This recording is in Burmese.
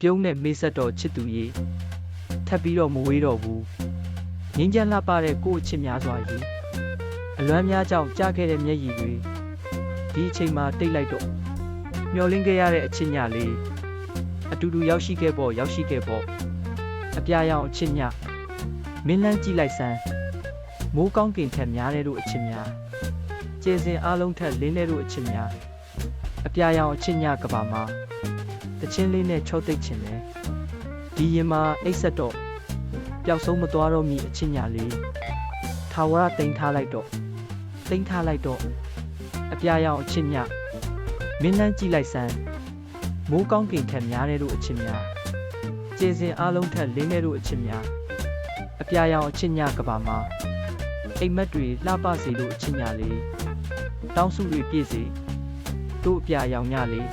ပြုံးနဲ့မေးဆက်တော်ချစ်သူရေထပ်ပြီးတော့မဝေးတော့ဘူးငင်းချမ်းလှပတဲ့ကိုယ့်အချစ်များစွာရေအလွမ်းများကြောင့်ကြားခဲ့တဲ့မျက်ရည်တွေဒီအချိန်မှာတိတ်လိုက်တော့မျောလင်းခဲ့ရတဲ့အချစ်ညလေးအတူတူရောက်ရှိခဲ့ပေါ့ရောက်ရှိခဲ့ပေါ့အပြာရောင်အချစ်ညမင်းလန်းကြည့်လိုက်စမ်းမိုးကောင်းကင်ထက်များတဲ့တို့အချစ်များကျေစင်အားလုံးထက်လင်းတဲ့တို့အချစ်များအပြာရောင်အချစ်ညကဘာမှာ တချင်းလေးနဲ့ချော့သိပ်ချင်တယ်ဒီရင်မှာအိတ်ဆက်တော့ပျောက်ဆုံးမသွားတော့မီအချင်းညာလေးထာဝရတိန်ထားလိုက်တော့တိန်ထားလိုက်တော့အပြာရောင်အချင်းညမင်းလန်းကြည့်လိုက်စမ်းမိုးကောင်းကင်ထက်များတဲ့တို့အချင်းများကျေစင်အားလုံးထက်လင်းတဲ့တို့အချင်းများအပြာရောင်အချင်းညကဘာမှာအိမ်မက်တွေလှပစေတို့အချင်းညာလေးတောင်းစုတွေပြည့်စေတို့အပြာရောင်ညလေး